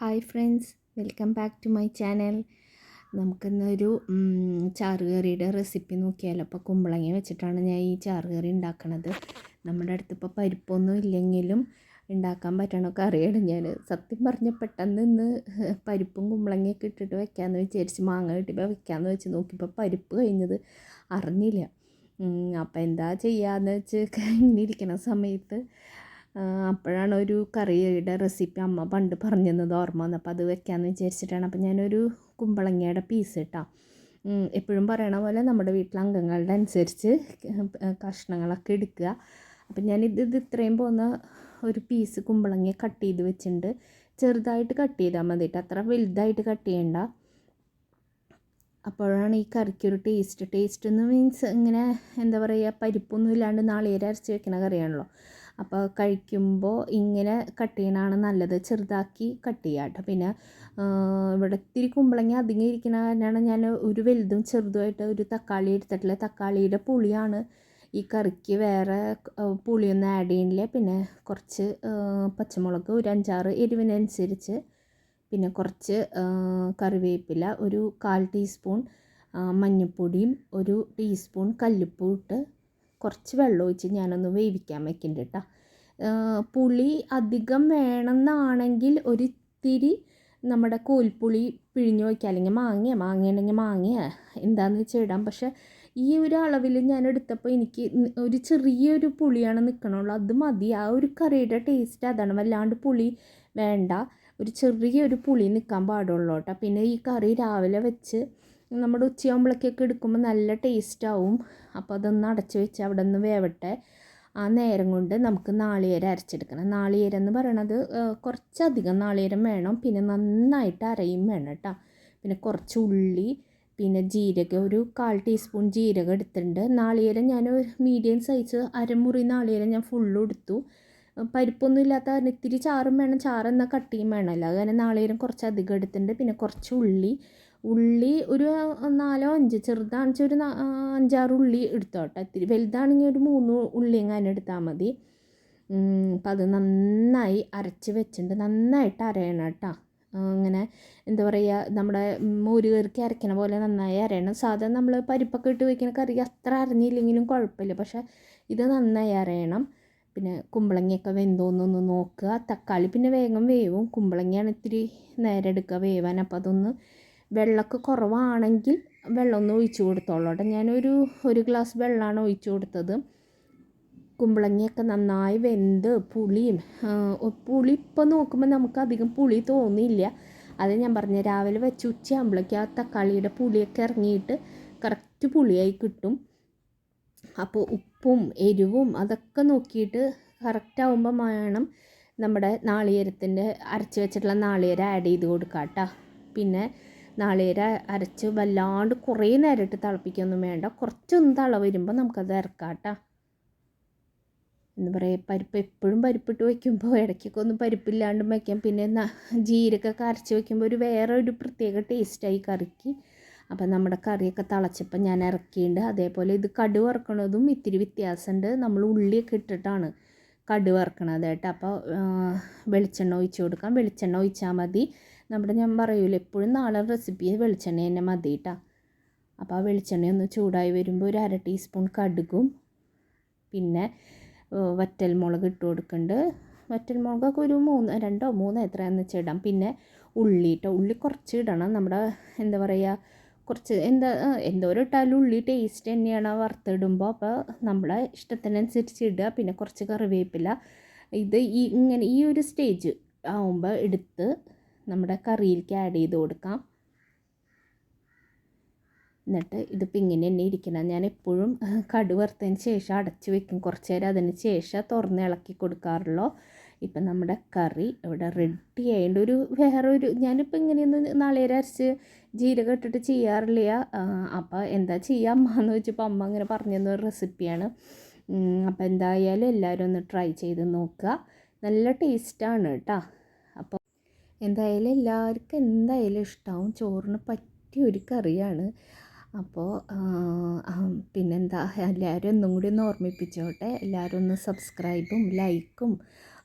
Hi friends welcome back to my channel. നമുക്കിന്നൊരു ചാറുകറിയുടെ recipe നോക്കിയാലോ? അപ്പോൾ കുമ്പളങ്ങ വെച്ചിട്ടാണ് ഞാൻ ഈ ചാറുകറി ഉണ്ടാക്കണത്. നമ്മുടെ അടുത്ത് ഇപ്പോൾ പരിപ്പൊന്നും ഇല്ലെങ്കിലും ഉണ്ടാക്കാൻ പറ്റണ കറിയാണ് ഞാൻ സത്യം പറഞ്ഞ പെട്ടെന്ന് ഇന്ന് പരിപ്പും കുമ്പളങ്ങയൊക്കെ ഇട്ടിട്ട് വെക്കാമെന്ന് വിചാരിച്ച് മാങ്ങ കിട്ടിയപ്പോൾ വെക്കാമെന്ന് വെച്ച് നോക്കിയപ്പോൾ പരിപ്പ് കഴിഞ്ഞത് അറിഞ്ഞില്ല. അപ്പോൾ എന്താ ചെയ്യാന്ന് വെച്ച് ഇരിക്കണ സമയത്ത് അപ്പോഴാണ് ഒരു കറിയുടെ റെസിപ്പി അമ്മ പണ്ട് പറഞ്ഞു തന്നത് ഓർമ്മ വന്നത്. അപ്പോൾ അത് വെക്കാമെന്ന് വിചാരിച്ചിട്ടാണ്. അപ്പോൾ ഞാനൊരു കുമ്പളങ്ങയുടെ പീസ് ഇട്ടാ. എപ്പോഴും പറയണ പോലെ നമ്മുടെ വീട്ടിലെ അംഗങ്ങളുടെ അനുസരിച്ച് കഷ്ണങ്ങളൊക്കെ എടുക്കുക. അപ്പം ഞാനിത് ഇത് ഇത്രയും പോകുന്ന ഒരു പീസ് കുമ്പളങ്ങ കട്ട് ചെയ്ത് വെച്ചിട്ടുണ്ട്. ചെറുതായിട്ട് കട്ട് ചെയ്താൽ മതിയിട്ട് അത്ര വലുതായിട്ട് കട്ട് ചെയ്യണ്ട. അപ്പോഴാണ് ഈ കറിക്കൊരു ടേസ്റ്റ് ടേസ്റ്റ് എന്ന് മീൻസ് ഇങ്ങനെ എന്താ പറയുക പരിപ്പൊന്നും ഇല്ലാണ്ട് നാളികേരം അരച്ച് വെക്കണ കറിയാണല്ലോ. അപ്പോൾ കഴിക്കുമ്പോൾ ഇങ്ങനെ കട്ട് ചെയ്യണതാണ് നല്ലത്. ചെറുതാക്കി കട്ട് ചെയ്യുക കേട്ടോ പിന്നെ ഇവിടെ ഇത്തിരി കുമ്പളങ്ങ അധികം ഇരിക്കുന്ന കാരണമാണ് ഞാൻ ഒരു വലുതും ചെറുതുമായിട്ട് ഒരു തക്കാളി എടുത്തിട്ടില്ല. തക്കാളിയുടെ പുളിയാണ് ഈ കറിക്ക് വേറെ പുളിയൊന്നും ആഡ് ചെയ്യുന്നില്ല പിന്നെ കുറച്ച് പച്ചമുളക് ഒരു അഞ്ചാറ് എരിവിനനുസരിച്ച്. പിന്നെ കുറച്ച് കറിവേപ്പില ഒരു കാൽ ടീസ്പൂൺ മഞ്ഞൾപ്പൊടിയും ഒരു ടീസ്പൂൺ കല്ലുപ്പും ഇട്ട് കുറച്ച് വെള്ളം ഒഴിച്ച് ഞാനൊന്ന് വേവിക്കാൻ വെക്കുന്നുണ്ട് കേട്ടോ പുളി അധികം വേണമെന്നാണെങ്കിൽ ഒരിത്തിരി നമ്മുടെ കോൽപ്പുളി പിഴിഞ്ഞ് വയ്ക്കുക അല്ലെങ്കിൽ മാങ്ങ ഉണ്ടെങ്കിൽ മാങ്ങ എന്താണെന്ന് വെച്ചാൽ ഇടാം. പക്ഷേ ഈ ഒരു അളവിൽ ഞാൻ എടുത്തപ്പോൾ എനിക്ക് ഒരു ചെറിയൊരു പുളിയാണ് നിൽക്കണുള്ളൂ അത് മതി. ആ ഒരു കറിയുടെ ടേസ്റ്റ് അതാണ്. വല്ലാണ്ട് പുളി വേണ്ട. ഒരു ചെറിയൊരു പുളി നിൽക്കാൻ പാടുള്ളൂ കേട്ടോ പിന്നെ ഈ കറി രാവിലെ വെച്ച് നമ്മുടെ ഉച്ചയാകുമ്പോഴേക്കൊക്കെ എടുക്കുമ്പോൾ നല്ല ടേസ്റ്റ് ആവും. അപ്പോൾ അതൊന്ന് അടച്ചു വെച്ച് അവിടെ നിന്ന് വേവട്ടെ. ആ നേരം കൊണ്ട് നമുക്ക് നാളികേരം അരച്ചെടുക്കണം. നാളികേരം എന്ന് പറയണത് കുറച്ചധികം നാളികേരം വേണം. പിന്നെ നന്നായിട്ട് അരയും വേണം കേട്ടോ. പിന്നെ കുറച്ച് ഉള്ളി പിന്നെ ജീരകം ഒരു കാൽ ടീസ്പൂൺ ജീരകം എടുത്തിട്ടുണ്ട്. നാളികേരം ഞാൻ മീഡിയം സൈസ് അരമുറി നാളികേരം ഞാൻ ഫുള്ളും എടുത്തു പരിപ്പൊന്നും ഇല്ലാത്ത കാരണം ഇത്തിരി ചാറും വേണം. ചാറ് എന്നാൽ കട്ടിയും വേണമല്ലോ അതുകാരണം നാളികേരം കുറച്ച് അധികം എടുത്തിട്ടുണ്ട്. പിന്നെ കുറച്ച് ഉള്ളി ഉള്ളി ഒരു നാലോ അഞ്ച് ചെറുതാണെന്ന് ഒരു അഞ്ചാറ് ഉള്ളി എടുത്തോട്ടെ ഇത്തിരി വലുതാണെങ്കിൽ ഒരു മൂന്ന് ഉള്ളി എങ്ങാനും എടുത്താൽ മതി. അപ്പം അത് നന്നായി അരച്ച് വെച്ചിട്ടുണ്ട്. നന്നായിട്ട് അരയണം കേട്ടോ. അങ്ങനെ എന്താ പറയുക നമ്മുടെ മോര് കറിക്ക് അരയ്ക്കണ പോലെ നന്നായി അരയണം. സാധാരണ നമ്മൾ പരിപ്പൊക്കെ ഇട്ട് വയ്ക്കുന്ന കറി അത്ര അരഞ്ഞില്ലെങ്കിലും കുഴപ്പമില്ല. പക്ഷേ ഇത് നന്നായി അരയണം. പിന്നെ കുമ്പളങ്ങയൊക്കെ വെന്തോന്നൊന്ന് നോക്കുക. തക്കാളി പിന്നെ വേഗം വേവും. കുമ്പളങ്ങയാണ് ഇത്തിരി നേരെ എടുക്കുക വേവാൻ. അപ്പോൾ അതൊന്ന് വെള്ളമൊക്കെ കുറവാണെങ്കിൽ വെള്ളം ഒന്ന് ഒഴിച്ച് കൊടുത്തോളൂ കേട്ടോ. ഞാനൊരു ഒരു ഗ്ലാസ് വെള്ളമാണ് ഒഴിച്ച് കൊടുത്തത്. കുമ്പളങ്ങയൊക്കെ നന്നായി വെന്ത് പുളിയും പുളി ഇപ്പോൾ നോക്കുമ്പോൾ നമുക്ക് അധികം പുളി തോന്നിയില്ല. അത് ഞാൻ പറഞ്ഞ രാവിലെ വെച്ച് ഉച്ചയാകുമ്പോഴേക്ക് ആ തക്കാളിയുടെ പുളിയൊക്കെ ഇറങ്ങിയിട്ട് കറക്റ്റ് പുളിയായി കിട്ടും. അപ്പോൾ ഉപ്പും എരിവും അതൊക്കെ നോക്കിയിട്ട് കറക്റ്റ് ആകുമ്പോൾ വേണം നമ്മുടെ നാളികേരത്തിന്റെ അരച്ച് വെച്ചിട്ടുള്ള നാളികേരം ആഡ് ചെയ്ത് കൊടുക്കാം കേട്ടോ പിന്നെ നാളികേരം അരച്ച് വല്ലാണ്ട് കുറേ നേരം തിളപ്പിക്കൊന്നും വേണ്ട. കുറച്ചൊന്ന് തള വരുമ്പോൾ നമുക്കത് ഇറക്കാം കേട്ടോ എന്താ പറയുക പരിപ്പ് എപ്പോഴും പരിപ്പിട്ട് വയ്ക്കുമ്പോൾ ഇടയ്ക്കൊക്കെ ഒന്ന് പരിപ്പില്ലാണ്ടും വയ്ക്കാം പിന്നെ ജീരകമൊക്കെ അരച്ച് വയ്ക്കുമ്പോൾ ഒരു വേറെ ഒരു പ്രത്യേക ടേസ്റ്റായി കറിക്ക്. അപ്പം നമ്മുടെ കറിയൊക്കെ തിളച്ചപ്പോൾ ഞാൻ ഇറക്കിയിട്ടുണ്ട് അതേപോലെ ഇത് കടു വറക്കണതും ഇത്തിരി വ്യത്യാസമുണ്ട് നമ്മൾ ഉള്ളിയൊക്കെ ഇട്ടിട്ടാണ് കടു വറുക്കണത് കേട്ടോ. അപ്പോൾ വെളിച്ചെണ്ണ ഒഴിച്ച് കൊടുക്കാം. വെളിച്ചെണ്ണ ഒഴിച്ചാൽ മതി. നമ്മുടെ ഞാൻ പറയൂല എപ്പോഴും നാളെ റെസിപ്പി വെളിച്ചെണ്ണ തന്നെ മതി അപ്പോൾ ആ വെളിച്ചെണ്ണ ഒന്ന് ചൂടായി വരുമ്പോൾ ഒരു അര ടീസ്പൂൺ കടുകും പിന്നെ വറ്റൽ മുളക് ഇട്ട് കൊടുക്കുന്നുണ്ട് വറ്റൽ മുളകൊക്കെ ഒരു മൂന്ന് രണ്ടോ മൂന്നോ എത്രയാണെന്ന് വെച്ചാൽ ഇടാം. പിന്നെ ഉള്ളി കേട്ടോ ഉള്ളി കുറച്ച് ഇടണം. നമ്മുടെ എന്താ പറയുക കുറച്ച് എന്താ എന്തോരം ഇട്ടാലും ഉള്ളി ടേസ്റ്റ് തന്നെയാണ് വറുത്തിടുമ്പോൾ അപ്പോൾ നമ്മളെ ഇഷ്ടത്തിനനുസരിച്ച് ഇടുക. പിന്നെ കുറച്ച് കറിവേപ്പില. ഇത് ഈ ഇങ്ങനെ ഈ ഒരു സ്റ്റേജ് ആവുമ്പോൾ എടുത്ത് നമ്മുടെ കറിയിലേക്ക് ആഡ് ചെയ്ത് കൊടുക്കാം. എന്നിട്ട് ഇതിപ്പോൾ ഇങ്ങനെ തന്നെ ഇരിക്കണം. ഞാൻ എപ്പോഴും കടു വറുത്തതിന് ശേഷം അടച്ച് വെക്കും. കുറച്ച് നേരം അതിന് ശേഷം തുറന്ന് ഇളക്കി കൊടുക്കാറുള്ളൂ. ഇപ്പം നമ്മുടെ കറി ഇവിടെ റെഡി ആയതുകൊണ്ട് ഒരു വേറെ ഒരു ഞാനിപ്പോൾ ഇങ്ങനെയൊന്നും നാളേരം അരച്ച് ജീരകം ഇട്ടിട്ട് ചെയ്യാറില്ല. അപ്പോൾ എന്താ ചെയ്യുക അമ്മ എന്ന് വെച്ചപ്പോൾ അമ്മ അങ്ങനെ പറഞ്ഞു തന്ന ഒരു റെസിപ്പിയാണ് അപ്പോൾ എന്തായാലും എല്ലാവരും ഒന്ന് ട്രൈ ചെയ്ത് നോക്കുക. നല്ല ടേസ്റ്റാണ് കേട്ടോ. എന്തായാലും എല്ലാവർക്കും എന്തായാലും ഇഷ്ടമാവും ചോറിന് പറ്റിയ ഒരു കറിയാണ്. അപ്പോൾ പിന്നെന്താ? എല്ലാവരും ഒന്നും കൂടി ഒന്ന് ഓർമ്മിപ്പിച്ചോട്ടെ. എല്ലാവരും ഒന്ന് സബ്സ്ക്രൈബും ലൈക്കും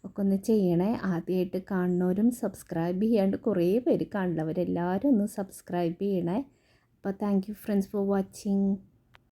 ഒക്കെ ഒന്ന് ചെയ്യണേ. ആദ്യമായിട്ട് കാണുന്നവരും സബ്സ്ക്രൈബ് ചെയ്യാണ്ട് കുറേ പേര് കാണുന്നവരെല്ലാവരും ഒന്ന് സബ്സ്ക്രൈബ് ചെയ്യണേ. അപ്പോൾ thank you friends for watching.